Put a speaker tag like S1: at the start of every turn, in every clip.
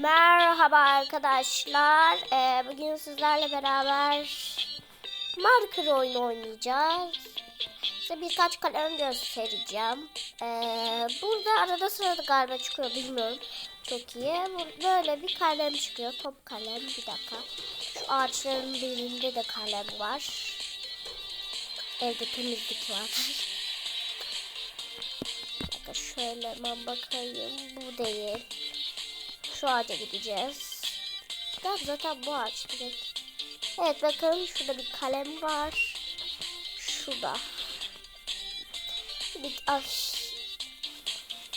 S1: Merhaba arkadaşlar. Ee, bugün sizlerle beraber marker oyunu oynayacağız. Size birkaç kalem göstereceğim. Ee, burada arada sırada galiba çıkıyor bilmiyorum. Çok iyi. Böyle bir kalem çıkıyor. Top kalem. Bir dakika. Şu ağaçların birinde de kalem var. Evde temizlik var. Şöyle ben bakayım. Bu değil. Şu ağaca gideceğiz. Tamam zaten bu ağaç direkt. Evet bakın şurada bir kalem var. Şurada. Bir, ay.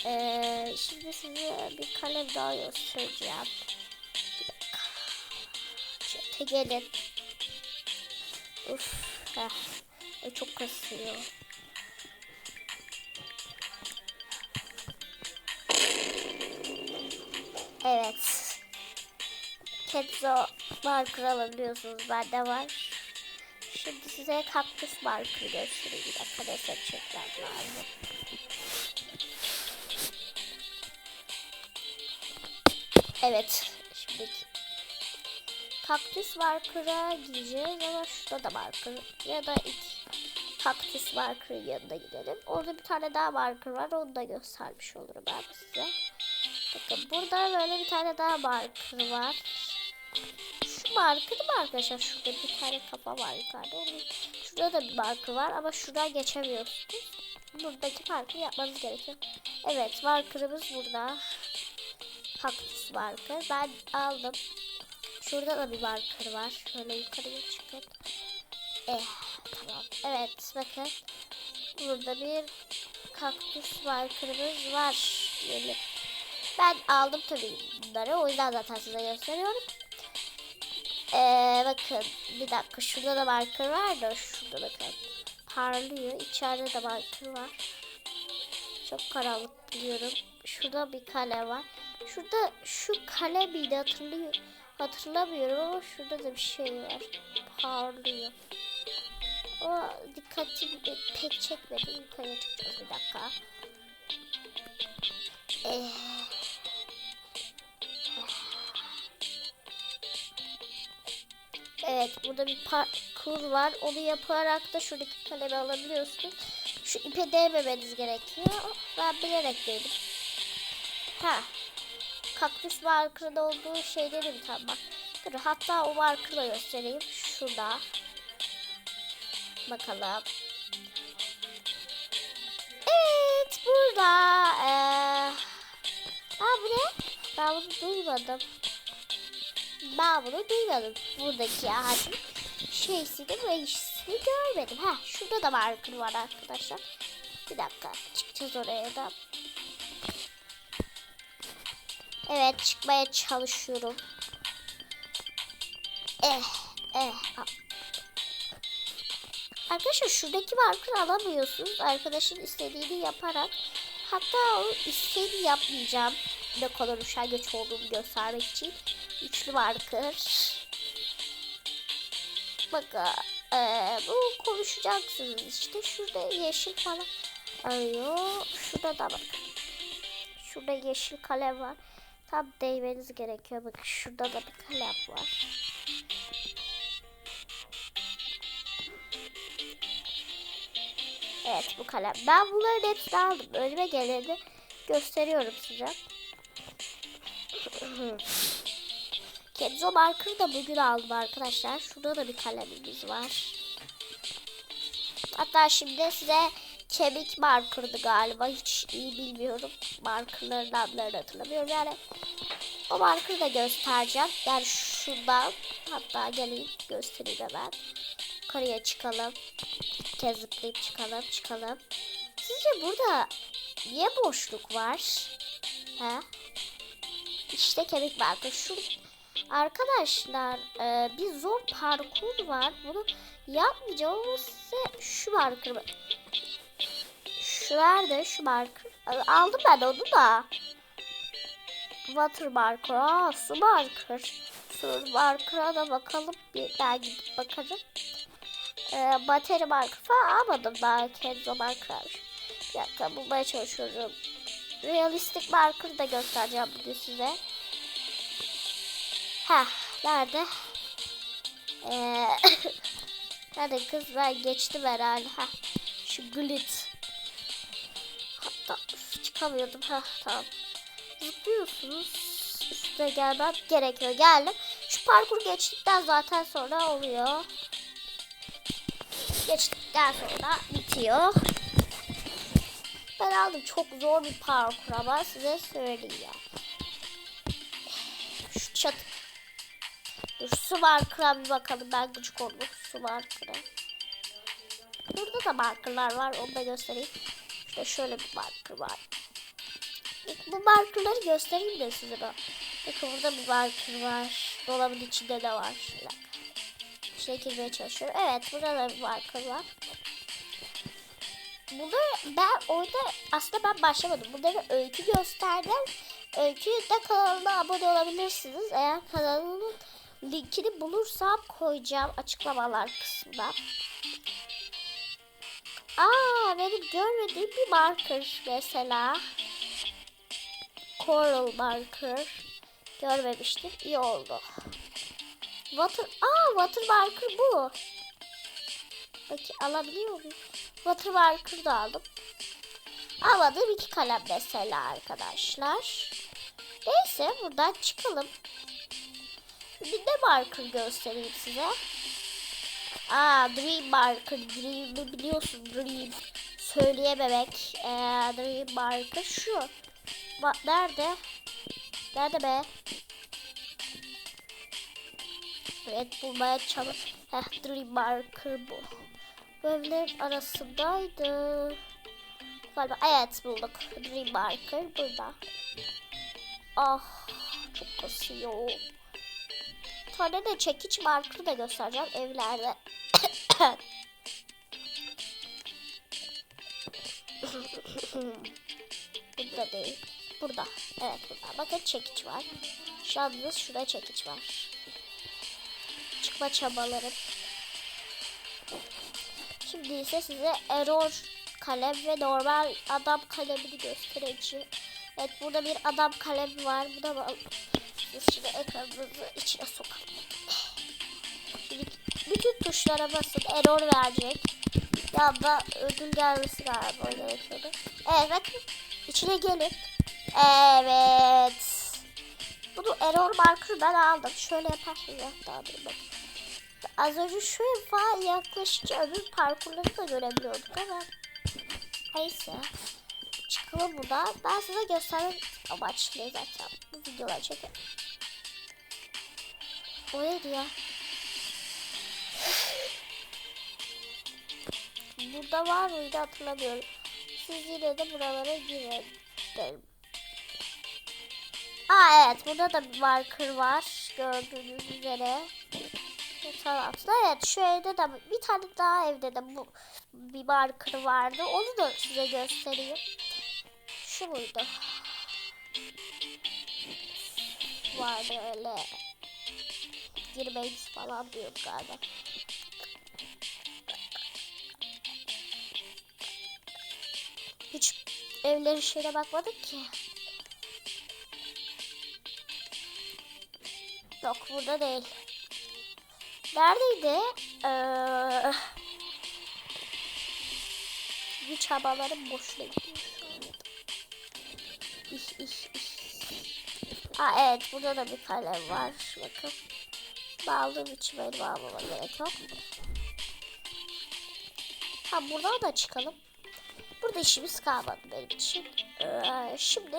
S1: Ee, şimdi size bir kalem daha göstereceğim. Şöyle gelin. Uf. Heh. Çok kasıyor. Evet. Ketzo marker alabiliyorsunuz. Bende var. Şimdi size kaktüs marker göstereyim. Bir dakika ne seçecekler lazım. Evet. Şimdi kaktüs marker'a gideceğiz ama şurada da marker ya da ilk kaktüs marker'ın yanına gidelim. Orada bir tane daha marker var. Onu da göstermiş olurum ben size. Bakın burada böyle bir tane daha marker var. Şu marker mı arkadaşlar? Şurada bir tane kafa var yukarıda. Şurada da bir marker var ama şuradan geçemiyorsunuz. Buradaki marker yapmanız gerekiyor. Evet markerımız burada. Kaktüs marker. Ben aldım. Şurada da bir marker var. Şöyle yukarıya çıkın. Eh tamam. Evet bakın. Burada bir kaktüs markerımız var. Böyle ben aldım tabii bunları. O yüzden zaten size gösteriyorum. Ee, bakın bir dakika şurada da marker var da şurada bakın. Parlıyor. İçeride de marker var. Çok karanlık biliyorum. Şurada bir kale var. Şurada şu kale miydi hatırlıyor. Hatırlamıyorum ama şurada da bir şey var. Parlıyor. O dikkatimi pek çekmedi. Yukarıya çıkacağız bir dakika. Ee, Evet burada bir parkur var. Onu yaparak da şuradaki kalemi alabiliyorsun. Şu ipe değmemeniz gerekiyor. Ben bilerek değdim. Ha. Kaktüs markerın olduğu şeyleri mi tam bak. Dur hatta o markerı da göstereyim. Şurada. Bakalım. Evet burada. Ee... Aa bu ne? Ben bunu duymadım. Ben bunu duymadım. Buradaki ağacın şeysini meclisini görmedim. Ha şurada da marker var arkadaşlar. Bir dakika çıkacağız oraya da. Evet çıkmaya çalışıyorum. Eh eh. a- Arkadaşlar şuradaki marker alamıyorsunuz. Arkadaşın istediğini yaparak. Hatta o istediğini yapmayacağım. Ne kadar üşengeç olduğumu göstermek için. Üçlü marker. Bakın eee, bu konuşacaksınız işte. Şurada yeşil falan arıyor. Şurada da bakın. Şurada yeşil kalem var. Tam değmeniz gerekiyor. Bakın şurada da bir kalem var. Evet bu kalem. Ben bunların hepsini aldım. Önüme geleni gösteriyorum size. Kenzo marker'ı da bugün aldım arkadaşlar. Şurada da bir kalemimiz var. Hatta şimdi size kemik marker'dı galiba. Hiç iyi bilmiyorum. Markerların adlarını hatırlamıyorum. Yani o marker'ı da göstereceğim. Yani şuradan hatta gelin göstereyim hemen. Yukarıya çıkalım. Bir kez zıplayıp çıkalım çıkalım. Sizce burada niye boşluk var? He? İşte kemik marker. Şu arkadaşlar e, bir zor parkur var. Bunu yapmayacağım size şu marker şu nerede? Şu marker aldım ben onu da. Water marker. Aa su marker. Su marker'a da bakalım. Bir daha gidip bakarım e, bateri marker falan almadım daha kenzo marker bir dakika bulmaya çalışıyorum. Realistik marker da göstereceğim bugün size Ha nerede? Ee, nerede kız ben geçtim herhalde. Ha şu glit. Hatta çıkamıyordum. Ha tamam. Zıplıyorsunuz. Üstüne gelmem gerekiyor. Geldim. Şu parkur geçtikten zaten sonra oluyor. Geçtikten sonra bitiyor. Ben aldım çok zor bir parkur ama size söyleyeyim su markera bir bakalım ben gıcık oldum su markera. Burada da markerlar var onu da göstereyim. İşte şöyle bir marker var. Bu markerları göstereyim de size de. Bakın burada bir marker var. Dolabın içinde de var. İçine girmeye çalışıyorum. Evet burada da bir marker var. Bunları ben orada aslında ben başlamadım. Bunları öykü gösterdim. Öykü de kanalına abone olabilirsiniz. Eğer kanalının linkini bulursam koyacağım açıklamalar kısmına. Aa benim görmediğim bir marker mesela. Coral marker. Görmemiştim. İyi oldu. Water, aa water marker bu. Bakayım alabiliyor muyum? Water marker da aldım. Almadığım iki kalem mesela arkadaşlar. Neyse buradan çıkalım. Bir de marker göstereyim size. Aa Dream marker. Dream'i biliyorsun Dream. Söyleyememek. Ee, Dream marker şu. Ba nerede? Nerede be? Evet bulmaya çalış. Heh Dream marker bu. Bölümlerin arasındaydı. Galiba evet bulduk. Dream marker burada. Ah çok kasıyor. Tane de çekiç marker da göstereceğim evlerde. burada değil. Burada. Evet burada. Bakın çekiç var. Şu anda şurada çekiç var. Çıkma çabalarım. Şimdi ise size error kalem ve normal adam kalemini göstereceğim. Evet burada bir adam kalemi var. Bu da şimdi ekranınızı içine. Şimdi bütün tuşlara basın. Error verecek. Yanda ödül gelmesi galiba gerekiyordu. Evet bakın. İçine gelin. Evet. Bunu error marker ben aldım. Şöyle yaparsınız hatta dur bakın. Az önce şu defa yaklaşınca öbür parkurları da görebiliyorduk ama neyse. Çıkalım buradan. Ben size göstermek amaçlı zaten bu videoları çekelim. O neydi ya? Burada var mıydı hatırlamıyorum. Siz yine de buralara girin derim. Aa evet burada da bir marker var. Gördüğünüz üzere. Tarafta evet şu evde de bir tane daha evde de bu bir marker vardı. Onu da size göstereyim. Şu muydu? Vardı öyle. Girmeyiz falan diyordu galiba. Hiç evlerin şeyine bakmadık ki. Yok burada değil. Neredeydi? Ee, bir çabalarım boşuna gidiyor şu ih. Aa evet burada da bir kalem var. Bakın. Bağladığım için benim almama gerek yok. Ha buradan da çıkalım. Burada işimiz kalmadı benim için. Ee, şimdi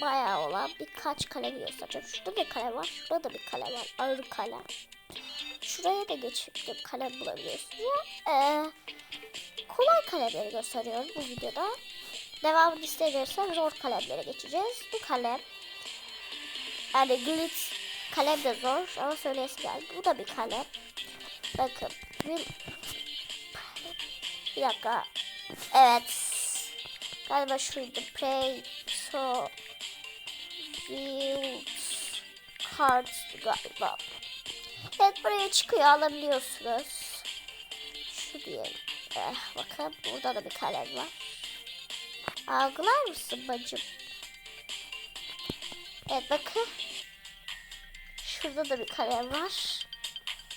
S1: bayağı olan birkaç kalem göstereceğim. Şurada bir kalem var. Şurada da bir kalem var. Ağır kalem. Şuraya da geçip bir kalem bulabiliyorsunuz. Ee, kolay kalemleri gösteriyorum bu videoda. Devamını istemiyorsan zor kalemlere geçeceğiz. Bu kalem yani glitz kalem de zor ama söyleyesi geldi. Bu da bir kalem. Bakın. Bir, bir dakika. Evet. Galiba şuydu. Play so build cards galiba. Evet buraya çıkıyor alabiliyorsunuz. Şu diyelim. Eh, bakın burada da bir kalem var. Algılar mısın bacım? Evet bakın. Şurada da bir kalem var.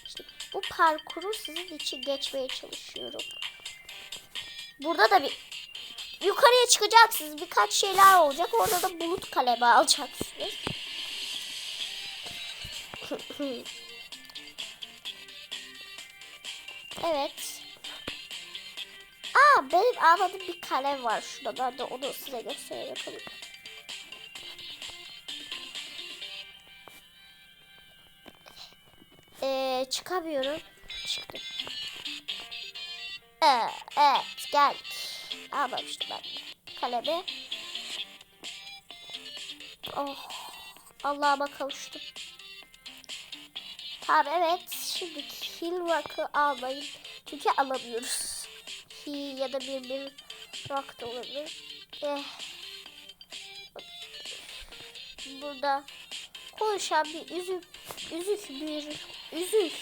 S1: İşte bu parkuru sizin için geçmeye çalışıyorum. Burada da bir yukarıya çıkacaksınız. Birkaç şeyler olacak. Orada da bulut kalemi alacaksınız. evet. Aa benim almadığım bir kalem var şurada. Ben de onu size göstereyim. Bakalım. Ee, çıkamıyorum. Çıktım. Ee, evet geldik. Almamıştım ben kalemi. Oh. Allah'ıma kavuştum. Tamam evet. Şimdi Hill Rock'ı almayın. Çünkü alamıyoruz. Hill ya da bir bir rock da olabilir. Eh. Burada konuşan bir üzük, üzük bir üzük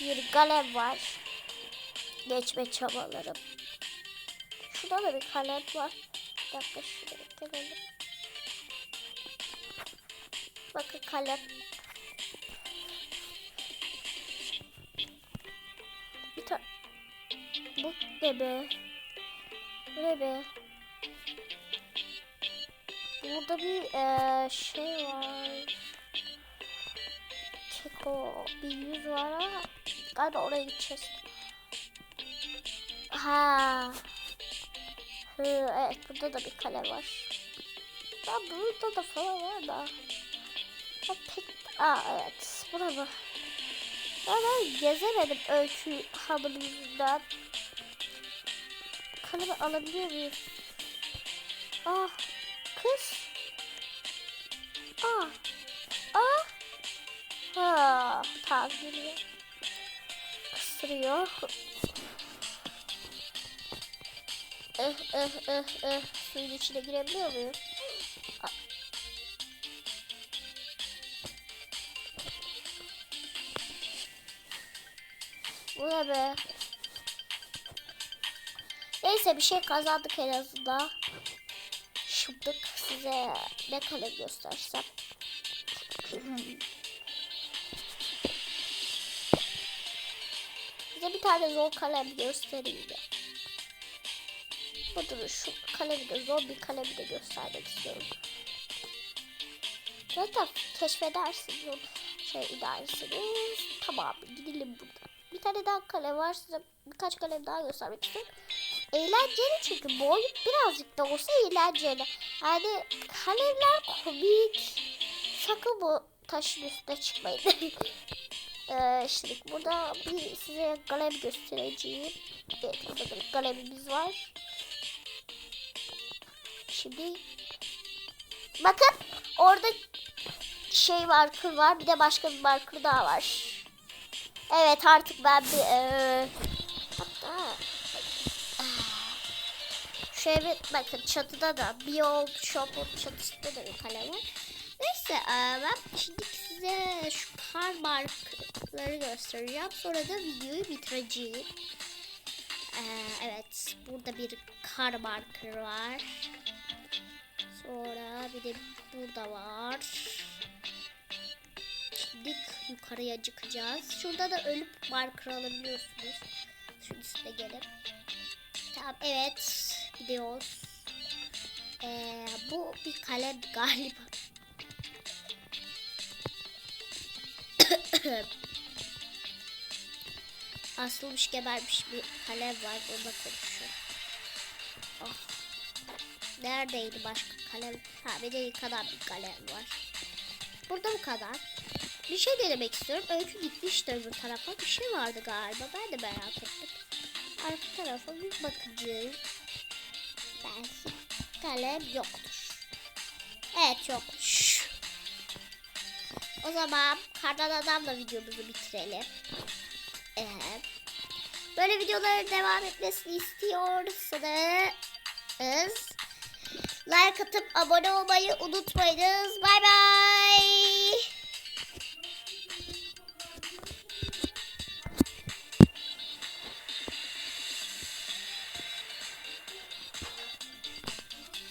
S1: bir kalem var. Geçme çabalarım. Şurada da bir kalem var. Bir dakika şuraya gelelim. Bakın kalem. Bu ne be? Ne be? Burada bir eee, şey var. Keko bir yüz var ama galiba oraya gideceğiz. Ha. Hı, evet burada da bir kale var. Ya burada da falan var da. Ya pek... Aa evet. Burada. Ben gezemedim öykü hanım Kalemi alabiliyor muyum? Ah. Kız. Ah. Ah. Ha. Tamam geliyor. Kısırıyor. Eh eh eh eh. Suyun içine girebiliyor muyum? Ah. Bu ne be? Neyse bir şey kazandık en azından. Şimdi size ne kalem göstersem. Size bir tane zor kalem göstereyim de. Budur şu kalemi de zor bir kalemi de göstermek istiyorum. Zaten keşfedersiniz onu şey edersiniz. Tamam gidelim buradan. Bir tane daha kalem var size birkaç kalem daha göstermek istiyorum. Eğlenceli çünkü bu oyun birazcık da olsa eğlenceli. Yani kalemler komik. Sakın bu taşın üstüne çıkmayın. ee, şimdi burada bir size kalem göstereceğim. Evet burada da bir kalemimiz var. Şimdi bakın orada şey marker var bir de başka bir marker daha var. Evet artık ben bir eee şöyle bakın çatıda da bir old shop'un çatısında da bir. Neyse eee, ben şimdi size şu kar markları göstereceğim. Sonra da videoyu bitireceğim. Eee, evet burada bir kar marker var. Sonra bir de burada var. Şimdi yukarıya çıkacağız. Şurada da ölüp marker alabiliyorsunuz. Şimdi size gelin. Tamam evet. Gidiyoruz. Ee, bu bir kalem galiba. Asılmış gebermiş bir kalem var. Onunla konuşuyorum. Oh. Neredeydi başka kalem? Ha bir de kadar bir kalem var. Burada bu kadar. Bir şey denemek istiyorum. Öykü gitmişti öbür tarafa. Bir şey vardı galiba. Ben de merak ettim. Arka tarafa bir bakacağım. Belki kalem yoktur. Evet yokmuş. O zaman kardan adamla videomuzu bitirelim. Evet. Böyle videoların devam etmesini istiyorsanız like atıp abone olmayı unutmayınız. Bay bay.